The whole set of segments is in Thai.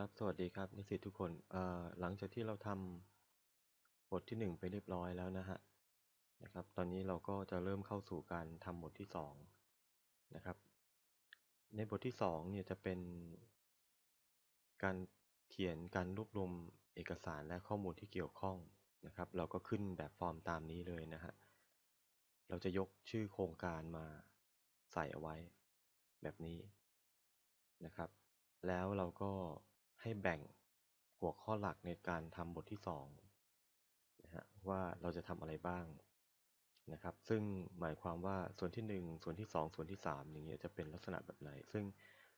ครับ สวัสดีครับนิสิตทุกคนเอ่อหลังจากที่เราทำบทที่หนึ่งไปเรียบร้อยแล้วนะฮะนะครับ ตอนนี้เราก็จะเริ่มเข้าสู่การทำบทที่สองนะครับ ในบทที่สองเนี่ยจะเป็นการเขียนการรวบรวมเอกสารและข้อมูลที่เกี่ยวข้องนะครับ เราก็ขึ้นแบบฟอร์มตามนี้เลยนะฮะเราจะยกชื่อโครงการมาใส่เอาไว้แบบนี้นะครับแล้วเราก็ ให้แบ่งหัวข้อหลักในการทำบทที่สองนะฮะว่าเราจะทำอะไรบ้างนะครับ ซึ่งหมายความว่าส่วนที่หนึ่งส่วนที่สองส่วนที่สามอย่างเงี้ยจะเป็นลักษณะแบบไหน ซึ่ง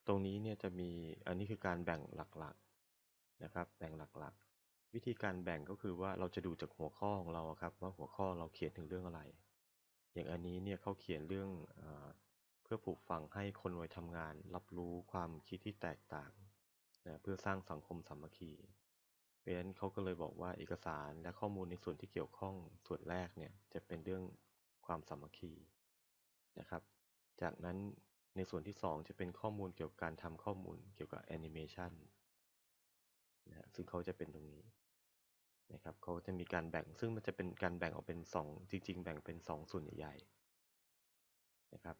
ตรงนี้เนี่ยจะมีอันนี้คือการแบ่งหลักๆนะครับแบ่งหลักๆ วิธีการแบ่งก็คือว่าเราจะดูจากหัวข้อของเราครับว่าหัวข้อเราเขียนถึงเรื่องอะไร อย่างอันนี้เนี่ยเขาเขียนเรื่องเออเพื่อปลูกฝังให้คนวัยทำงาน รับรู้ความคิดที่แตกต่าง นะเพื่อสร้างสังคมสามัคคีเพราะฉะนั้นเขาก็เลยบอกว่าเอกสารและข้อมูลในส่วนที่เกี่ยวข้องส่วนแรกเนี่ยจะเป็นเรื่องความสามัคคีนะครับ จากนั้นในส่วนที่ 2 จะเป็นข้อมูลเกี่ยวกับการทำข้อมูลเกี่ยวกับแอนิเมชันนะซึ่งเขาจะเป็นตรงนี้นะครับเขาจะมีการแบ่งซึ่งมันจะเป็นการแบ่งออกเป็น 2 จริง ๆ แบ่งเป็น 2 ส่วนใหญ่ๆนะครับ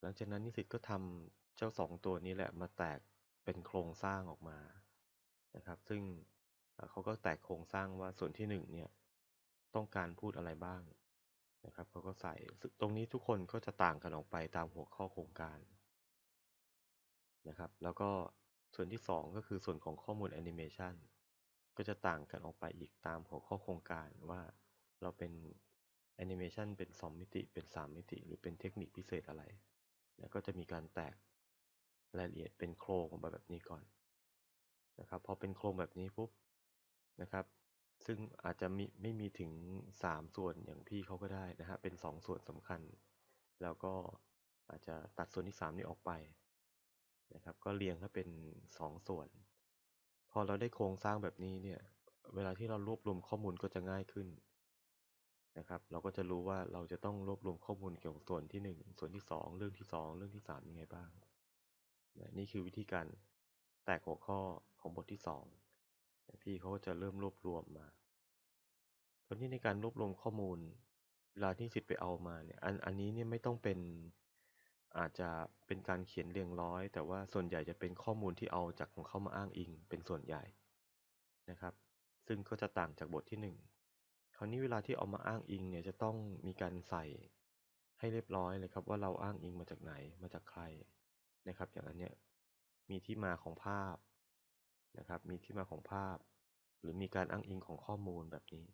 หลังจากนั้นนิสิตก็ทำเจ้าสองตัวนี้แหละมาแตกเป็นโครงสร้างออกมานะครับ ซึ่งเขาก็แตกโครงสร้างว่าส่วนที่หนึ่งเนี่ยต้องการพูดอะไรบ้างนะครับเขาก็ใส่ตรงนี้ทุกคนก็จะต่างกันออกไปตามหัวข้อโครงการนะครับ แล้วก็ส่วนที่สองก็คือส่วนของข้อมูลแอนิเมชันก็จะต่างกันออกไปอีกตามหัวข้อโครงการว่าเราเป็นแอนิเมชันเป็น 2 มิติเป็น 3 มิติ หรือเป็นเทคนิคพิเศษอะไร นะก็จะมีการแตกรายละเอียดเป็นโครงออกมาแบบนี้ก่อนนะครับพอเป็นโครงแบบนี้ปุ๊บนะครับ ซึ่งอาจจะมีไม่มีถึง 3 ส่วนอย่างพี่เขาก็ได้นะฮะเป็น 2 ส่วนสำคัญ แล้วก็อาจจะตัดส่วนที่ 3 นี้ออกไปนะครับ ก็เรียงให้เป็น 2 ส่วน พอเราได้โครงสร้างแบบนี้เนี่ยเวลาที่เรารวบรวมข้อมูลก็จะง่ายขึ้น นะครับ เราก็จะรู้ว่าเราจะต้องรวบรวมข้อมูลเกี่ยวกับส่วนที่ 1 ส่วนที่ 2 เรื่องที่ 2 เรื่องที่ 3 ยังไงบ้าง นี่คือวิธีการแตกหัวข้อของบทที่ 2 พี่เขาก็จะเริ่มรวบรวมมาตอนนี้ในการรวบรวมข้อมูลเวลาที่สิทธิ์ไปเอามาเนี่ยอันอันนี้เนี่ยไม่ต้องเป็นอาจจะเป็นการเขียนเรียงร้อย แต่ว่าส่วนใหญ่จะเป็นข้อมูลที่เอาจากของเขามาอ้างอิงเป็นส่วนใหญ่นะครับ ซึ่งก็จะต่างจากบทที่ 1 ราวนี้เวลาที่เอามาอ้างอิงเนี่ยจะต้องมีการใส่ให้เรียบร้อยเลยครับว่าเราอ้างอิงมาจากไหนมาจากใครนะครับ อย่างอันเนี้ยมีที่มาของภาพนะครับ มีที่มาของภาพ หรือมีการอ้างอิงของข้อมูลแบบนี้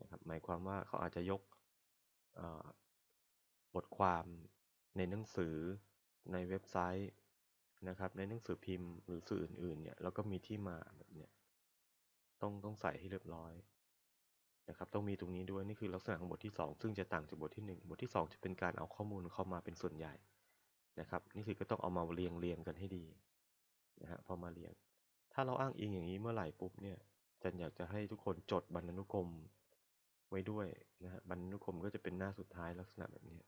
นะครับหมายความว่าเขาอาจจะยกบทความในหนังสือในเว็บไซต์นะครับในหนังสือพิมพ์หรือสื่ออื่นๆเนี่ยแล้วก็มีที่มาแบบเนี้ยต้องต้องใส่ให้เรียบร้อย นะครับต้องมีตรงนี้ด้วยนี่คือลักษณะของบทที่ 2 ซึ่งจะต่างจากบทที่ 1 บทที่ 2 จะเป็นการเอาข้อมูลเข้ามาเป็นส่วนใหญ่นะครับนี่คือก็ต้องเอามาเรียงเรียงกันให้ดีนะฮะพอมาเรียง ถ้าเราอ้างอิงอย่างนี้เมื่อไหร่ปุ๊บเนี่ยจันอยากจะให้ทุกคนจดบรรณานุกรมไว้ด้วยนะฮะบรรณานุกรมก็จะเป็นหน้าสุดท้ายลักษณะแบบนี้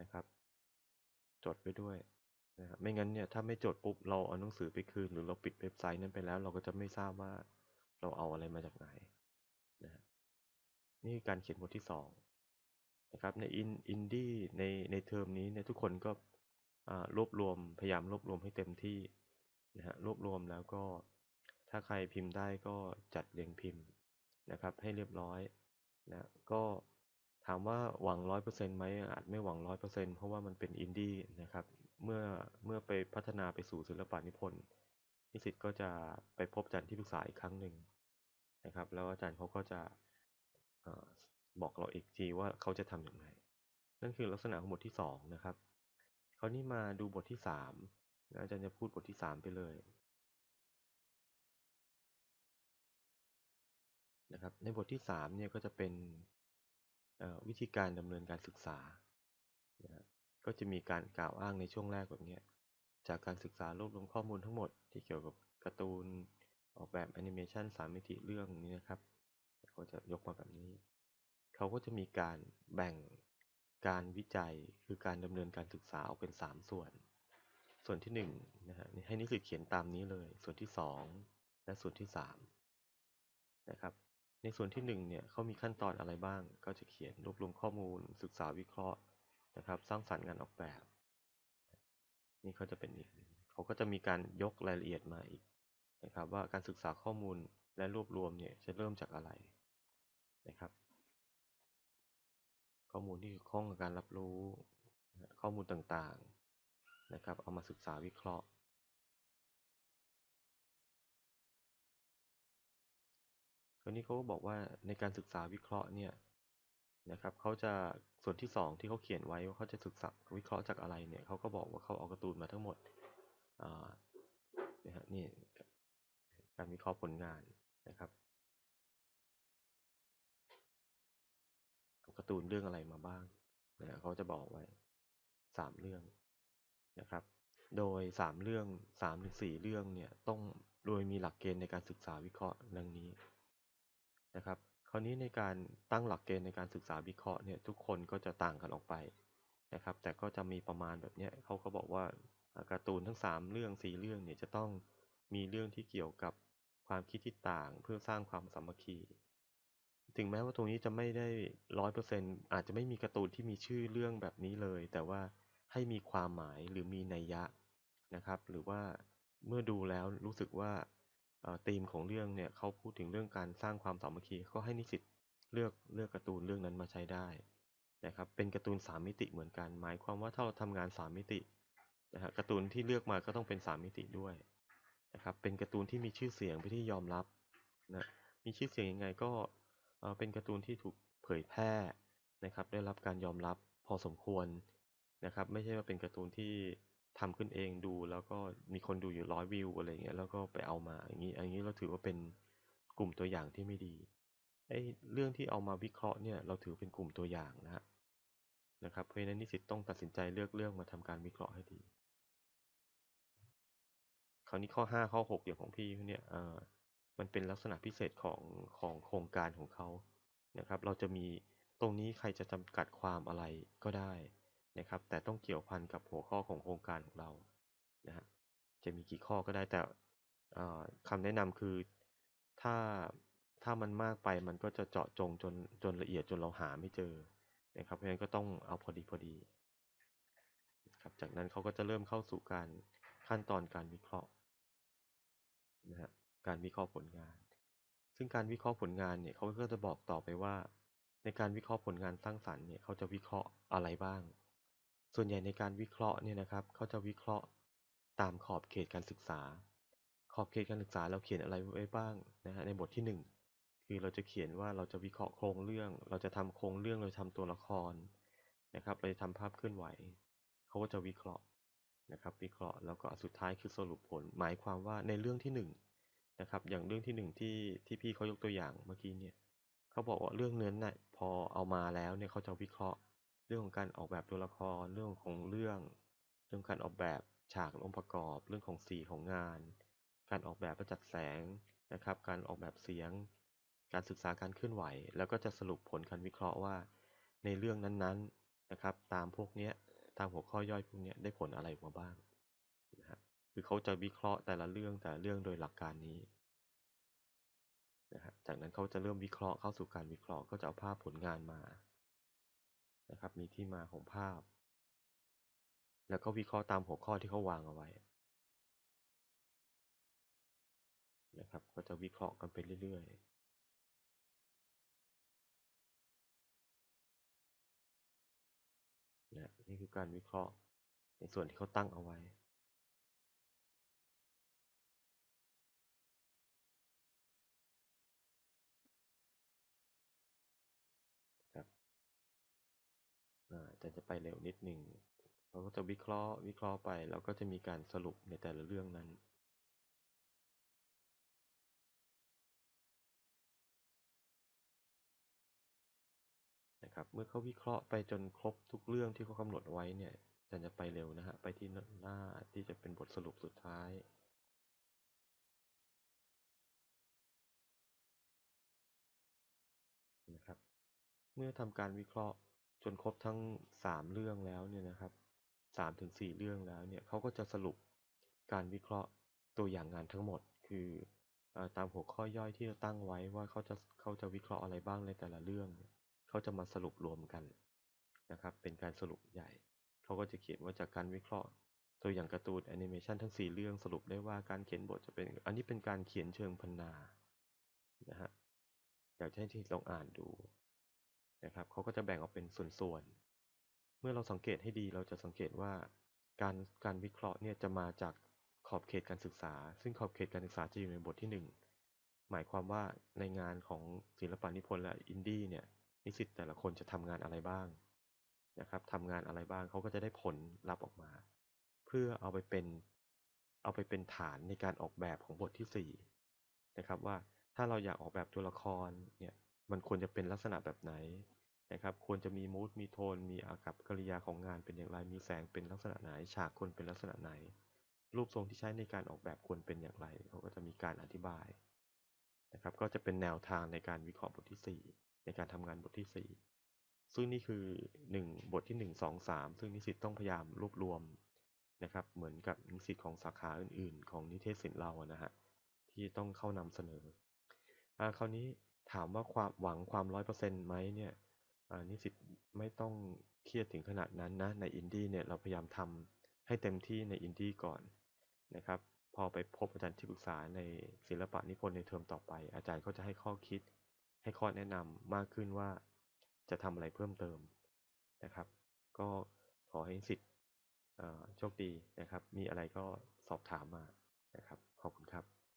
นะครับ จดไว้ด้วยนะไม่งั้นเนี่ยถ้าไม่จดปุ๊บเราเอาหนังสือไปคืน หรือเราปิดเว็บไซต์นั้นไปแล้ว เราก็จะไม่ทราบว่าเราเอาอะไรมาจากไหนนะ นี่คือการเขียนบทที่สองนะครับในอินอินดี้ในในเทอมนี้เนี่ยทุกคนก็รวบรวมพยายามรวบรวมให้เต็มที่นะฮะรวบรวมแล้วก็ถ้าใครพิมพ์ได้ก็จัดเรียงพิมพ์นะครับให้เรียบร้อยนะก็ถามว่าหวังร้อยเปอร์เซ็นต์ไหมอาจไม่หวังร้อยเปอร์เซ็นต์เพราะว่ามันเป็นอินดี้นะครับเมื่อเมื่อไปพัฒนาไปสู่ศิลปะนิพนธ์นิสิตก็จะไปพบอาจารย์ที่ปรึกษาอีกครั้งหนึ่งนะครับ แล้วอาจารย์เขาก็จะ บอกเราอีกทีว่าเขาจะทำอย่างไร นั่นคือลักษณะของบทที่สองนะครับคราวนี้มาดูบทที่สามอาจารย์จะพูดบทที่สามไปเลยนะครับในบทที่3เนี่ยก็จะเป็นวิธีการดำเนินการศึกษานะก็จะมีการกล่าวอ้างในช่วงแรกแบบนี้จากการศึกษารวบรวมข้อมูลทั้งหมดที่เกี่ยวกับการ์ตูนออกแบบแอนิเมชันสามมิติเรื่องนี้นะครับ เขาจะยกมาแบบนี้ เขาก็จะมีการแบ่งการวิจัยคือการดำเนินการศึกษาออกเป็น 3 ส่วน ส่วนที่หนึ่งนะฮะให้นิสิตเขียนตามนี้เลย ส่วนที่สองและส่วนที่สามนะครับในส่วนที่หนึ่งเนี่ยเขามีขั้นตอนอะไรบ้าง ก็จะเขียนรวบรวมข้อมูล ศึกษาวิเคราะห์นะครับ สร้างสรรค์งานออกแบบ นี่เขาจะเป็นอีก เขาก็จะมีการยกรายละเอียดมาอีกนะครับ ว่าการศึกษาข้อมูล และรวบรวมเนี่ยจะเริ่มจากอะไรนะครับ ข้อมูลที่เกี่ยวข้องกับการรับรู้ข้อมูลต่างๆนะครับ เอามาศึกษาวิเคราะห์ คราวนี้เขาก็บอกว่าในการศึกษาวิเคราะห์เนี่ยนะครับเขาจะส่วนที่สองที่เขาเขียนไว้ว่าเขาจะศึกษาวิเคราะห์จากอะไรเนี่ยเขาก็บอกว่าเขาเอาการ์ตูนมาทั้งหมดนะฮะนี่การวิเคราะห์ผลงาน นะครับการ์ตูนเรื่องอะไรมาบ้างนะเขาจะบอกไว้สามเรื่องนะครับ โดยสามเรื่องสามถึงสี่เรื่องเนี่ยต้องโดยมีหลักเกณฑ์ในการศึกษาวิเคราะห์ดังนี้นะครับ คราวนี้ในการตั้งหลักเกณฑ์ในการศึกษาวิเคราะห์เนี่ยทุกคนก็จะต่างกันออกไปนะครับ แต่ก็จะมีประมาณแบบนี้เขาก็บอกว่าการ์ตูนทั้งสามเรื่องสี่เรื่องเนี่ยจะต้องมีเรื่องที่เกี่ยวกับ ความคิดที่ต่างเพื่อสร้างความสามัคคี ถึงแม้ว่าตรงนี้จะไม่ได้ร้อยเปอร์เซ็นอาจจะไม่มีการ์ตูนที่มีชื่อเรื่องแบบนี้เลย แต่ว่าให้มีความหมายหรือมีนัยยะนะครับ หรือว่าเมื่อดูแล้วรู้สึกว่าธีมของเรื่องเนี่ยเขาพูดถึงเรื่องการสร้างความสามัคคีก็ให้นิสิตเลือกเลือกการ์ตูนเรื่องนั้นมาใช้ได้นะครับเป็นการ์ตูนสามมิติเหมือนกัน หมายความว่าถ้าเราทำงานสามมิตินะฮะการ์ตูนที่เลือกมาก็ต้องเป็นสามมิติด้วย นะครับเป็นการ์ตูนที่มีชื่อเสียงไปที่ยอมรับนะมีชื่อเสียงยังไงก็เป็นการ์ตูนที่ถูกเผยแพร่นะครับ ได้รับการยอมรับพอสมควรนะครับ ไม่ใช่ว่าเป็นการ์ตูนที่ทำขึ้นเองดูแล้วก็มีคนดูอยู่ร้อยวิวอะไรเงี้ยแล้วก็ไปเอามาอย่างนี้อย่างนี้เราถือว่าเป็นกลุ่มตัวอย่างที่ไม่ดีไอ้เรื่องที่เอามาวิเคราะห์เนี่ยเราถือเป็นกลุ่มตัวอย่างนะนะครับเพราะฉะนั้นนิสิตต้องตัดสินใจเลือกเรื่องมาทำการวิเคราะห์ให้ดี ราวนี้ข้อห้าข้อหกอย่างของพี่เนี่ยมันเป็นลักษณะพิเศษของของโครงการของเขานะครับ เราจะมีตรงนี้ใครจะจำกัดความอะไรก็ได้นะครับ แต่ต้องเกี่ยวพันกับหัวข้อของโครงการของเรานะฮะจะมีกี่ข้อก็ได้แต่คำแนะนำคือถ้าถ้ามันมากไปมันก็จะเจาะจงจนจนละเอียดจนเราหาไม่เจอนะครับเพราะฉะนั้นก็ต้องเอาพอดีพอดีครับจากนั้นเขาก็จะเริ่มเข้าสู่การขั้นตอนการวิเคราะห์ นะฮะการวิเคราะห์ผลงาน ซึ่งการวิเคราะห์ผลงานเนี่ยเขาก็จะบอกต่อไปว่า ในการวิเคราะห์ผลงานสร้างสรรค์เนี่ยเขาจะวิเคราะห์อะไรบ้าง ส่วนใหญ่ในการวิเคราะห์เนี่ยนะครับเขาจะวิเคราะห์ตามขอบเขตการศึกษา ขอบเขตการศึกษาเราเขียนอะไรไว้บ้างนะฮะในบทที่ 1 คือเราจะเขียนว่าเราจะวิเคราะห์โครงเรื่อง เราจะทำโครงเรื่องเราทำตัวละครนะครับ เราจะทำภาพเคลื่อนไหว เขาก็จะวิเคราะห์ นะครับวิเคราะห์แล้วก็สุดท้ายคือสรุปผล หมายความว่าในเรื่องที่1นนะครับอย่างเรื่องที่1ที่ที่พี่เขายกตัวอย่างเมื่อกี้เนี่ยเขาบอกว่าเรื่องเนื้อน่ะพอเอามาแล้วเนี่ยเขาจะวิเคราะห์ เรื่องของการออกแบบตัวละครเรื่องของเรื่อง เรื่องการออกแบบฉากองค์ประกอบ เรื่องของสีของงาน การออกแบบประจัดแสงนะครับ การออกแบบเสียง การศึกษาการเคลื่อนไหว แล้วก็จะสรุปผลการวิเคราะห์ว่า ในเรื่องนั้นๆนะครับ ตามพวกเนี้ยามหัวข้อย่อยพวกนี้ได้ผลอะไรออกมาบ้างนะฮะคือเขาจะวิเคราะห์แต่ละเรื่องแต่ละเรื่องโดยหลักการนี้นะฮะจากนั้นเขาจะเริ่มวิเคราะห์เข้าสู่การวิเคราะห์ก็จะเอาภาพผลงานมานะครับมีที่มาของภาพ แล้วก็วิเคราะห์ตามหัวข้อที่เขาวางเอาไว้นะครับก็จะวิเคราะห์กันไปเรื่อยๆ การวิเคราะห์ ในส่วนที่เขาตั้งเอาไว้ครับจจะไปเร็วนิดหนึ่ง เราก็จะวิเคราะห์ วิเคราะห์ไป แล้วก็จะมีการสรุปในแต่ละเรื่องนั้น นะครับ เมื่อเขาวิเคราะห์ไปจนครบทุกเรื่องที่เขากำหนดไว้เนี่ยจะจะไปเร็วนะฮะ ไปที่หน้าที่จะเป็นบทสรุปสุดท้ายนะครับ เมื่อทำการวิเคราะห์จนครบทั้ง 3 เรื่องแล้วเนี่ยนะครับสามถึงสี่เรื่องแล้วเนี่ยเขาก็จะสรุปการวิเคราะห์ตัวอย่างงานทั้งหมด คืออ่อตามหัวข้อย่อยที่เราตั้งไว้ว่าเขาจะเขาจะวิเคราะห์อะไรบ้างในแต่ละเรื่องเนี่ย เขาจะมาสรุปรวมกันนะครับ เป็นการสรุปใหญ่ เขาก็จะเขียนว่าจากการวิเคราะห์ ตัวอย่างการ์ตูนแอนิเมชันทั้ง 4 เรื่องสรุปได้ว่าการเขียนบทจะเป็น อันนี้เป็นการเขียนเชิงพรรณนา นะฮะ อยากให้ที่ลองอ่านดูนะครับ เขาก็จะแบ่งออกเป็นส่วนๆ เมื่อเราสังเกตให้ดีเราจะสังเกตว่าการการวิเคราะห์เนี่ยจะมาจากขอบเขตการศึกษา ซึ่งขอบเขตการศึกษาจะอยู่ในบทที่ 1 หมายความว่าในงานของศิลปนิพนธ์และอินดี้เนี่ย นิสิตแต่ละคนจะทำงานอะไรบ้างนะครับทำงานอะไรบ้างเขาก็จะได้ผลลัพธ์ออกมา เพื่อเอาไปเป็นเอาไปเป็นฐานในการออกแบบของบทที่4นะครับว่าถ้าเราอยากออกแบบตัวละครเนี่ยมันควรจะเป็นลักษณะแบบไหนนะครับควรจะมีมูดมีโทน มีอากับกิริยาของงานเป็นอย่างไร มีแสงเป็นลักษณะไหน ฉากควรเป็นลักษณะไหน รูปทรงที่ใช้ในการออกแบบควรเป็นอย่างไรเขาก็จะมีการอธิบายนะครับก็จะเป็นแนวทางในการวิเคราะห์บทที่4 ในการทำงานบทที่ 4 ซึ่งนี่คือ 1 บทที่ 1 2 3 ซึ่งนิสิตต้องพยายามรวบรวมนะครับ เหมือนกับนิสิตของสาขาอื่น ๆ ของนิเทศศิลป์เรานะฮะที่ต้องเข้านำเสนออคราวนี้ถามว่าความหวังความร้อยเปอร์เซ็นต์ไหมเนี่ยนิสิตไม่ต้องเครียดถึงขนาดนั้นนะในอินดี้เนี่ยเราพยายามทำให้เต็มที่ในอินดี้ก่อนนะครับพอไปพบอาจารย์ที่ปรึกษาในศิลปะนิพนธ์ในเทอมต่อไป อาจารย์ก็จะให้ข้อคิด ให้ข้อแนะนำมากขึ้นว่าจะทำอะไรเพิ่มเติมนะครับ ก็ขอให้สิทธิ์โชคดีนะครับ มีอะไรก็สอบถามมานะครับ ขอบคุณครับ